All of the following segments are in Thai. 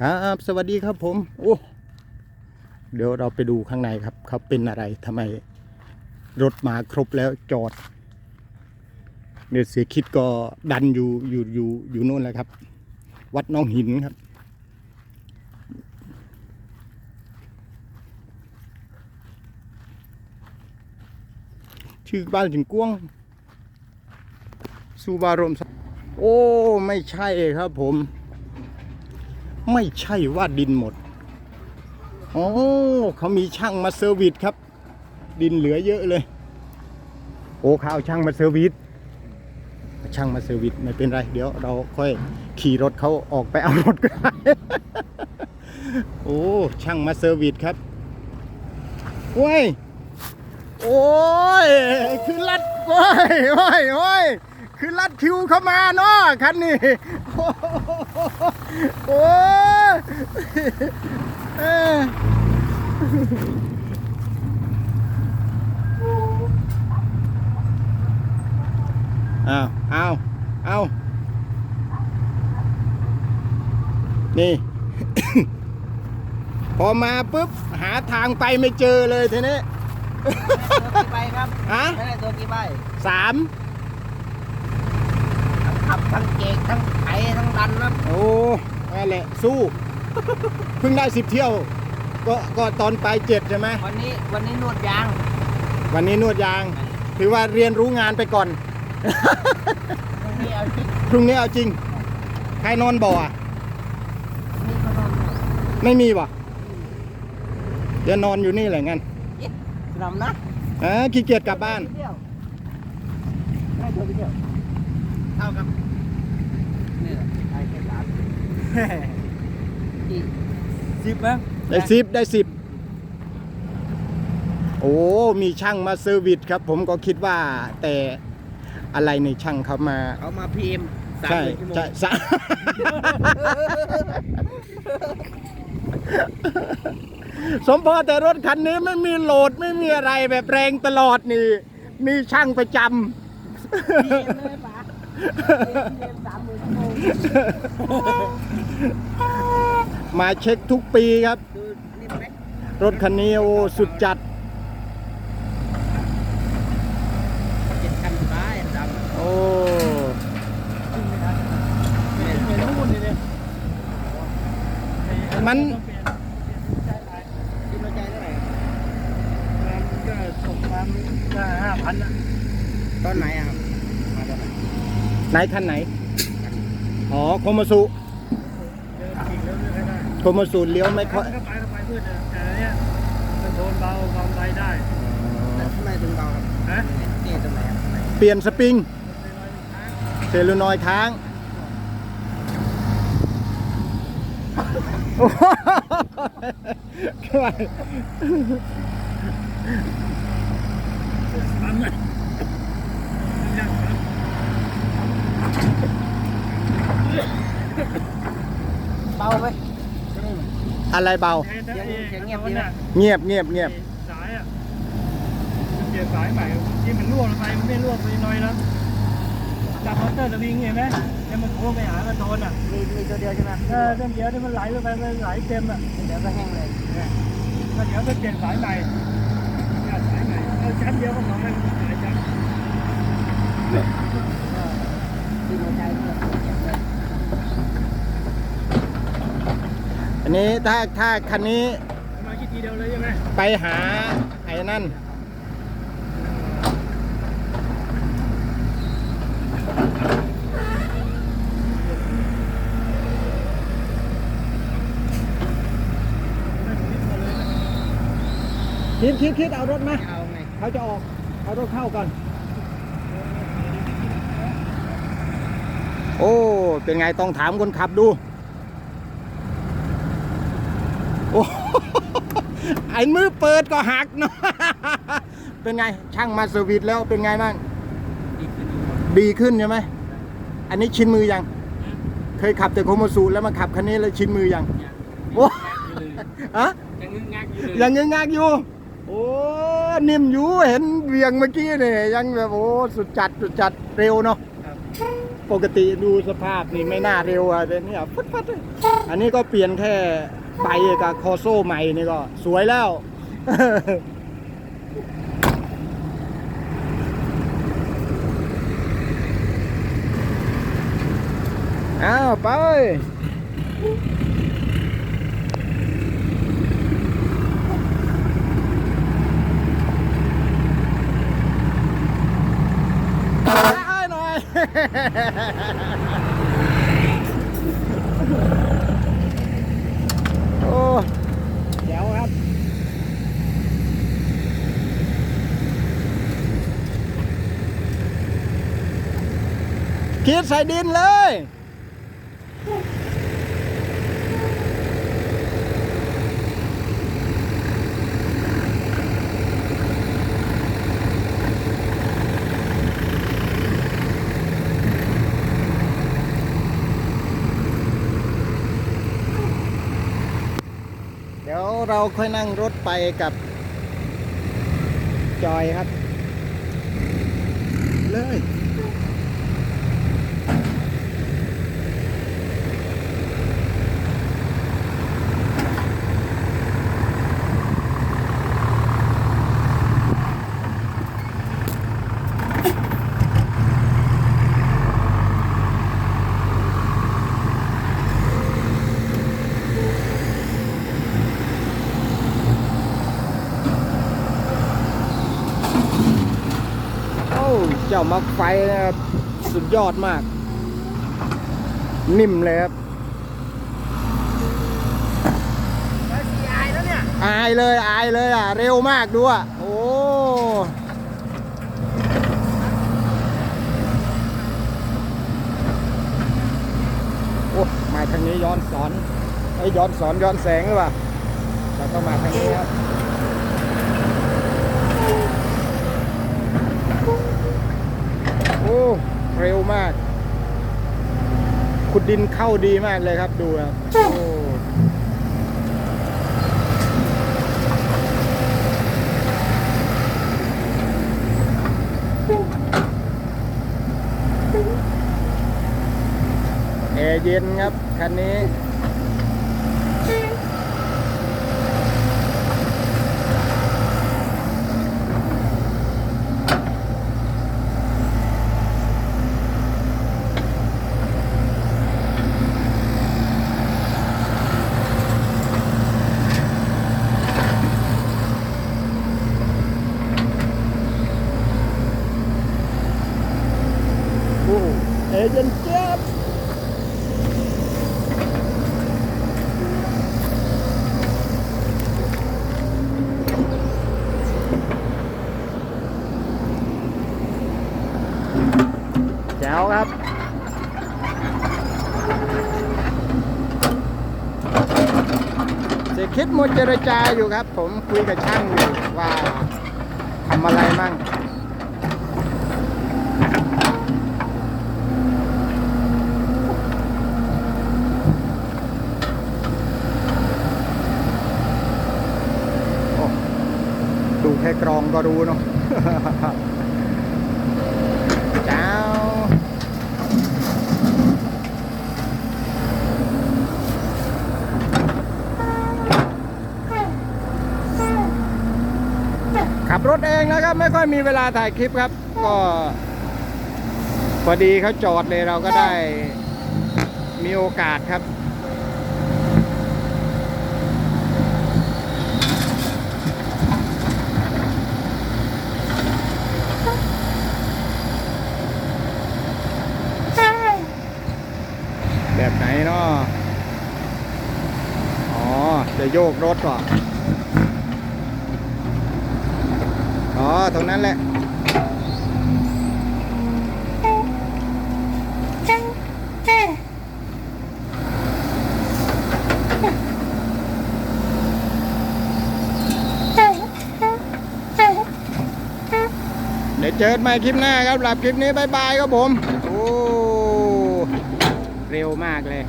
ครับสวัสดีครับผม โอ้เดี๋ยวเราไปดูข้างในครับเขาเป็นอะไรทำไมรถมาครบแล้วจอดเดี๋ยเสียคิดก็ดันอยู่อยู่อยู่อยู่โน่นแหละครับ วัดน้องหินครับ ชื่อบ้านจินกวงสุบารมโอ้ ไม่ใช่ครับผม ไม่ใช่ว่าดินหมดโอ้เขามีช่างมาเซอร์วิสครับ ดินเหลือเยอะเลย โอ้เขาเอาช่างมาเซอร์วิสช่างมาเซอร์วิสไม่เป็นไร เดี๋ยวเราค่อยขี่รถเขาออกไปเอารถก็ได้โอ้ช่างมาเซอร์วิสครับโอ้ยโอ้ยคือลัดโอ้ยโอ้ยโอ้ยคือลัดคิวเข้ามาเนาะคันนี้โอ้ ยเอ้ยเอาเอาเอานี่ พอมาปุ๊บ หาทางไปไม่เจอเลยทีนี้ ตัวกี่ใบครับฮะไม่ได้ตัวกี่ใบสามทั้ง ขับทั้งเกกทั้งไถทั้งดันครับโอ้นั่นแหละสู้เพิ่งได้สิบเที่ยว ก็ก็ตอนไปเจ็ดใช่ไหมวันนี้วันนี้นวดยาง วันนี้นวดยาง ถือว่าเรียนรู้งานไปก่อนวันนี้เอาชิดพรุ่งนี้เอาจริง ใครนอนบ่ออะนี่ก็นอนไม่มีบ่เดี๋ยวนอนอยู่นี่แหละงั้นนำนะอ่าขี้เกียจกลับบ้าน เที่ยวได้ตัวเดียวเท่ากับนี่แหละไอ้แค่สามที่ สิบมั้งได้สิบได้สิบโอ้ มีช่างมาเซอร์วิสครับ ผมก็คิดว่าแต่อะไรในช่างเขามาเขามาพีมสามใช่หมื่นชั่วโมงใช่สามสมพอแต่รถคันนี้ไม่มีโหลดไม่มีอะไรแบบแรงตลอดนี่ มีช่างประจพีมเลยปะพีมสามหมื่นชั่วโมงำ มาเช็คทุกปีครับ รถคันนี้โอ้สุดจัด โอ้ม่เหมือนหุ้นเลย มัน คิดว่าใจเท่าไหร่ ก็ตกประมาณห้าพันอะ ตอนไหนอะครับมาตอนไหน ไหนคันไหน อ๋อโคมาสุเดินขี่แล้วไม่ได้โคมาสุเลี้ยวไม่ค่อยก็ไปก็ไปพืชแต่เนี้ยมันโดนเบาเบาไปได้แล้วทำไมถึงเบาครับฮะนี่ตรงไหนครับเปลี่ยนสปริงเซลลูนอยด์ค้างโอ้โหคือว่าปั๊มเลยยังครับ เบาไหม อะไรเบาเสียงเสียงเงียบดีนะ เงียบเงียบเงียบสายอะเปลี่ยนสายใหม่ที่มันร่วงลงไปมันไม่ร่วงไปหน่อยนะจากมอเตอร์สวิงเห็นไหมให้มันโค้งไปหามันโดนอะมีมีตัวเดียวใช่ไหมเออเดี๋ยวที่มันไหลไปไปมันไหลเต็มอะเดี๋ยวก็แห้งเลยเนี่ยแล้วเดี๋ยวไปเปลี่ยนสายใหม่เนี่ยสายใหม่เอาชั้นเดียวก็พอแล้วสายชั้นที่หัวใจเนี่ยเจ็บเลย อันนี้ถ้าถ้าคันนี้มาคิดทีเดียวเลยใช่ไหมไปหาไอ้นั่น คิดคิดคิดเอารถมาเอาไงเขาจะออก เอารถเข้าก่อน โอ้ เป็นไงต้องถามคนขับดู โอ้ ไอ้มือเปิดก็หักเนาะ เป็นไงช่างมาเซอร์วิสแล้วเป็นไงบ้างดีขึ้นดีหมดดีขึ้นใช่ไหม อันนี้ชินมือยัง เคยขับแต่โคโมซูแล้วมาขับคันนี้แล้วชินมือยังโอ้อะยังงึกงักอยู่เลยยังงึงงักอยู่ โอ้นิ่มอยู่เห็นเวียงเมื่อกี้เนี่ยยังแบบโอ้สุดจัดสุดจัดเร็วเนาะครับปกติดูสภาพนี่ไม่น่าเร็วอะแต่เนี่ยฟัดฟัดเลยอันนี้ก็เปลี่ยนแค่ ใบกับคอโซ่ใหม่นี่ก็ สวยแล้ว อ้าวไป ได้หน่อย โอ้เดี๋ยวครับ คิดใส่ดินเลยเดี๋ยวเราค่อยนั่งรถไปกับจอยครับ เลย โอ้เจ้ามักไฟนะครับสุดยอดมาก นิ่มเลยครับอายแล้วเนี่ยอายเลยอายเลยอะ เร็วมากดูอะ โอ้โอ้มาทางนี้ย้อนสอนไอ้ยย้อนสอนย้อนแสงหรือเปล่าเราต้องมาทางนี้ครับ โอ้ เร็วมาก ขุดดินเข้าดีมากเลยครับดูครับโอ้แอร์เย็นครับ คันนี้ เย็นเจี๊ยบแจ๋วครับเสคิดหมดเจรจาอยู่ครับ ผมคุยกับช่างอยู่ว่าทำอะไรมั่ง โอ้ดูแค่กรองก็รู้เนาะจ้าขับรถเองนะครับ ไม่ค่อยมีเวลาถ่ายคลิปครับ ก็พอดีเขาจอดเลยเราก็ได้มีโอกาสครับ แบบไหนเนาะอ๋อ จะโยกรถก่อนอ๋อ ตรงนั้นแหละเดี๋ยวเจอกันใหม่คลิปหน้าครับหลับคลิปนี้บายบายครับผม โอ้ เร็วมากเลย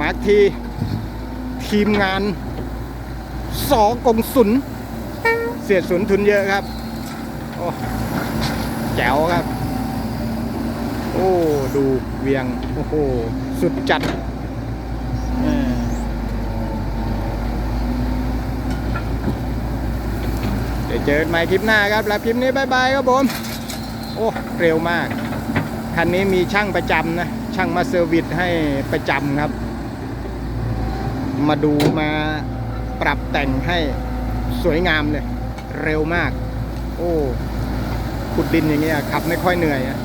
มาร์คที ทีมงาน สอกงสุน เสียสุนทุนเยอะครับ โอ้แจ๋วครับ โอ้ ดูเวียง โอ้โห สุดจัดเออเดี๋ยวเจอกันใหม่คลิปหน้าครับ แล้วคลิปนี้บายบายครับผม โอ้ เร็วมาก คันนี้มีช่างประจำนะ ช่างมาเซอร์วิสให้ประจำครับ มาดูมาปรับแต่งให้สวยงามเลย เร็วมาก โอ้ขุดดินอย่างเงี้ยขับไม่ค่อยเหนื่อยอะ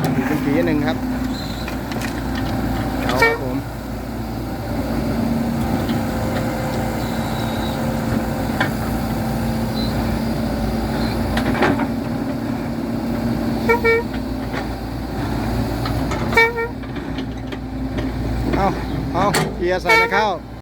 ไปดูเป็นปีหนึ่งครับ เอาเอาเกียร์ใส่ไม่เข้า